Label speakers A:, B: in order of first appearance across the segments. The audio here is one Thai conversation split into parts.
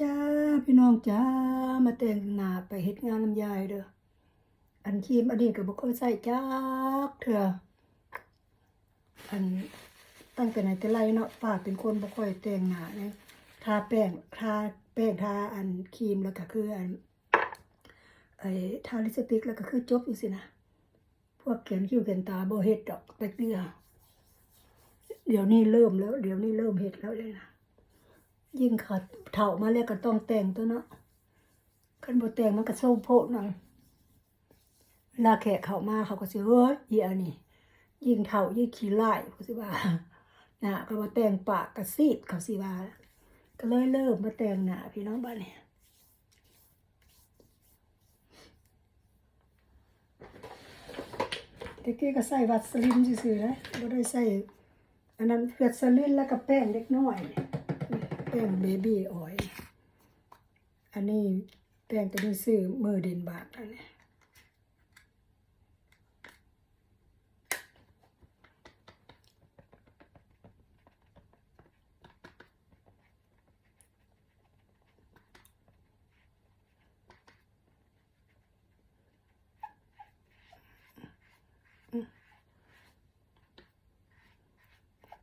A: จ้าพี่น้องจ้ามาแต่งหน้าไปเฮ็ดงานลำไยเด้ออันครีมอันนี้ก็บ่เคยใส่จักเทื่ออันตั้งแต่ไหนแต่ไรเนาะป้าเป็นคนบ่ค่อยแต่งหน้าเลยทาแป้งทาแป้งทาอันครีมแล้วก็คืออันไอ้ทาลิปสติกแล้วก็คือจบอยู่สินะพวกเขียนคิ้วเขียนตาบ่เฮ็ดดอกแต่เตื้อเดี๋ยวนี้เริ่มแล้ว เดี๋ยวนี้เริ่มเฮ็ดแล้วเลยนะ ยิ่งขาเฒ่ามาแล้วก็ต้องแต่งตัวเนาะคันบ่แต่งมันก็โซมโพดนังลาแขกเขามาเขาก็สิเฮ้ยอีอันนี้ยิ่งเฒ่ายิ่งขี้ร้ายเขาสิว่านะก็มาแต่งปากกระซีดเขาสิว่าก็เลยเริ่มมาแต่งหน้าพี่น้องบ้านเนี่ยตะกี้ก็ใส่วัสลินซื่อๆนะบ่ได้ใส่อันนั้นวัสลินแล้วก็แป้งเล็กน้อยเนี่ย ป้งเบบี้ออย อันนี้แป้งตัวนี้ซื้อมือเดนบาทอันนี้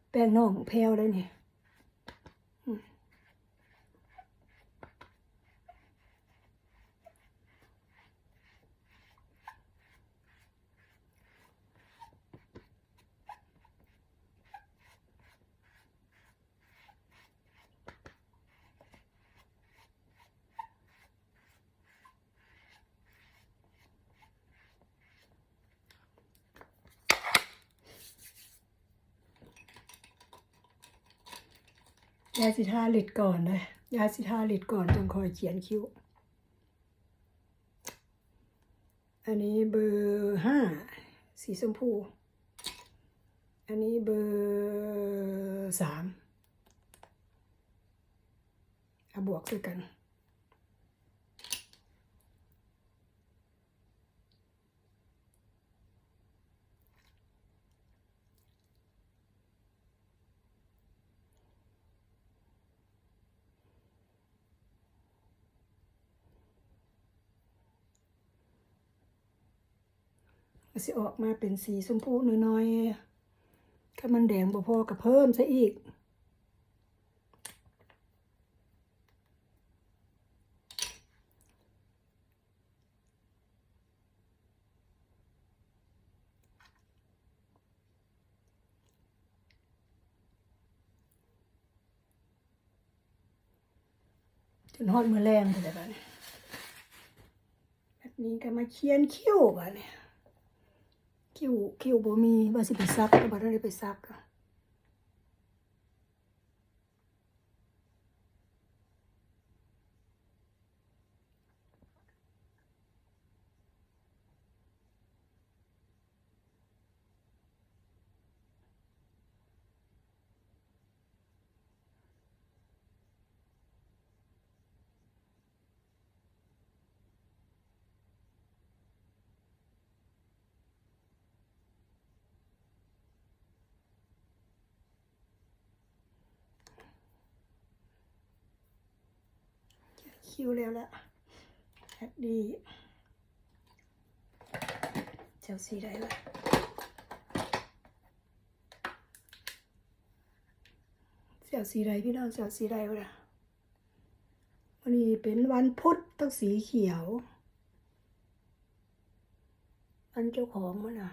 A: แป้งน้องแพลวเลยนี่ ยาสิทาลิดก่อนเลยยาสิทาลิดก่อนจึงคอยเขียนคิ้ว อันนี้เบอร์ห้าสีชมพู อันนี้เบอร์สามเอาบวกด้วยกัน มันสิออกมาเป็นสีชมพูน้อยๆถ้ามันแดงบ่พอก็เพิ่มซะอีก จนฮอดมือแรงเลยแบบนี้แบบนี้ก็มาเขียนคิ้วแบบนี้ คิวคิวบ่มีว่าสิไปซักก็บ่ได้ไปซักอะ คิวแล้วละแอดดีเจ้าสีได้ละเสียวสีใดพี่น้องเสียวสีใดวะล่ะวันนี้เป็นวันพุธต้องสีเขียว อันเจ้าของมันอะ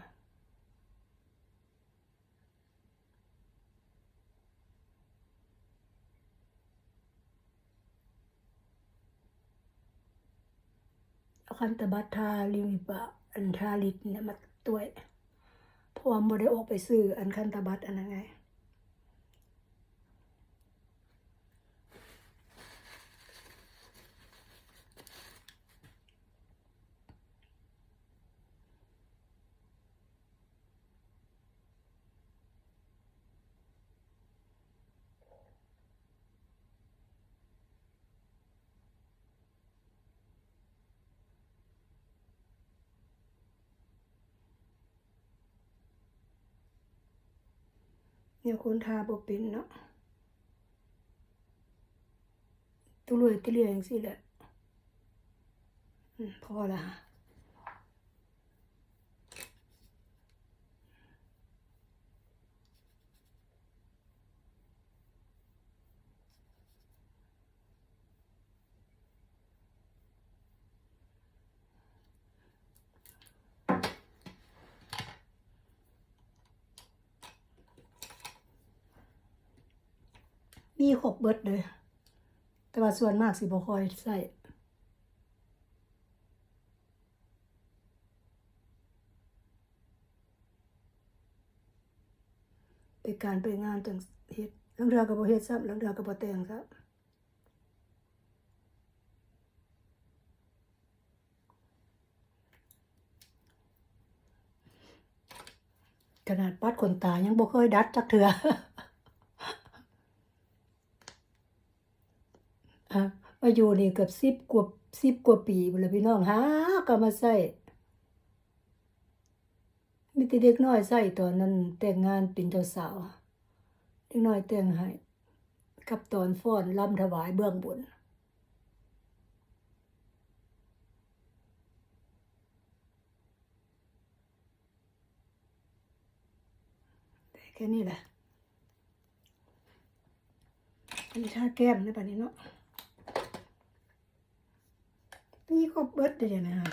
A: คันตบัตทาลิวิปะอันทาลิตเนี่ยมาตัวเพราะว่าบ่ได้ออกไปซื้ออันคันตบัตอันนั้นไง เนี่ยคนทาบ่เป็นเนาะตุลุยตุเลียจังสิแหละพอละ มีครบเบิดเลย แต่ว่าส่วนมากสิบ่ค่อยใส่ไปการไปงานจังเฮ็ดลังเทื่อก็บ่เฮ็ดซ้ำลังเทื่อก็บ่แต่งซ้ำขนาดปัดขนตายังบ่เคยดัดจักเทื่อ อาอยู่นี่เกือบสิบกว่าสิบกว่าปีพุ่นแหละพี่น้องหาก็มาใส่มีแต่เด็กน้อยใส่ตอนนั้นแต่งงานเป็นเจ้าสาว เด็กน้อยแต่งให้กับตอนฟ้อนรำถวายเบื้องบนแค่นี้แหละอันนี้ทาแก้มได้ป่ะนี้เนาะ นี่ก็เบิดเลยนะฮะ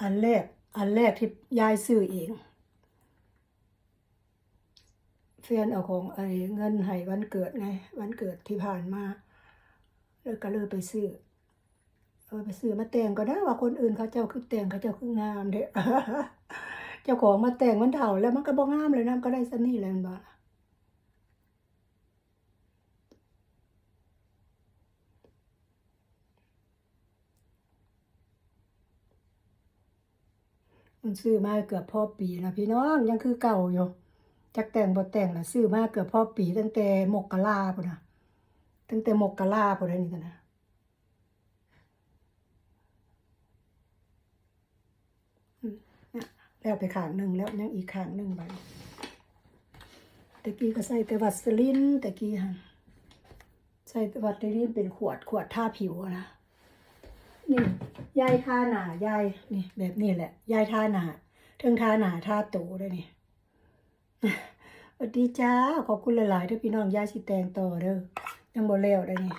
A: อันแรก อันแรกที่ยายซื้อเองแฟนเอาของไอ้เงินให้วันเกิดไง วันเกิดที่ผ่านมา แล้วก็เลยไปซื้อเออไปซื้อมาแต่งก็ได้ว่าคนอื่นเขาเจ้าคือแต่งเขาเจ้าคืองามเด้เจ้าของมาแต่งมันเฒ่าแล้วมันก็บ่งามเลยนะก็ได้ซะนี่และมันบ่ล่ะ มันซื้อมาเกือบพอปีแล้วพี่น้องยังคือเก่าอยู่จักแต่งบ่แต่งละซื้อมาเกือบพอปี ตั้งแต่มกราพุ่นนะตั้งแต่มกราพุ่นนี่กันนะเนี่ยแล้วไปขางหนึ่งแล้วยังอีกขางหนึ่งบัดนี้ตะกี้ก็ใส่แต่วัสลินตะกี้หั่นใส่วัสลินเป็นขวดขวดทาผิวนะนี่ ยายทาหนายายนี่แบบนี้แหละ ยายทาหนาเทิงทาหนาทาโตด้วยนี่สวัสดีจ้า ขอบคุณหลายๆเด้อพี่น้องยายสิแตงต่อเด้อยังบ่แล้วได้นี่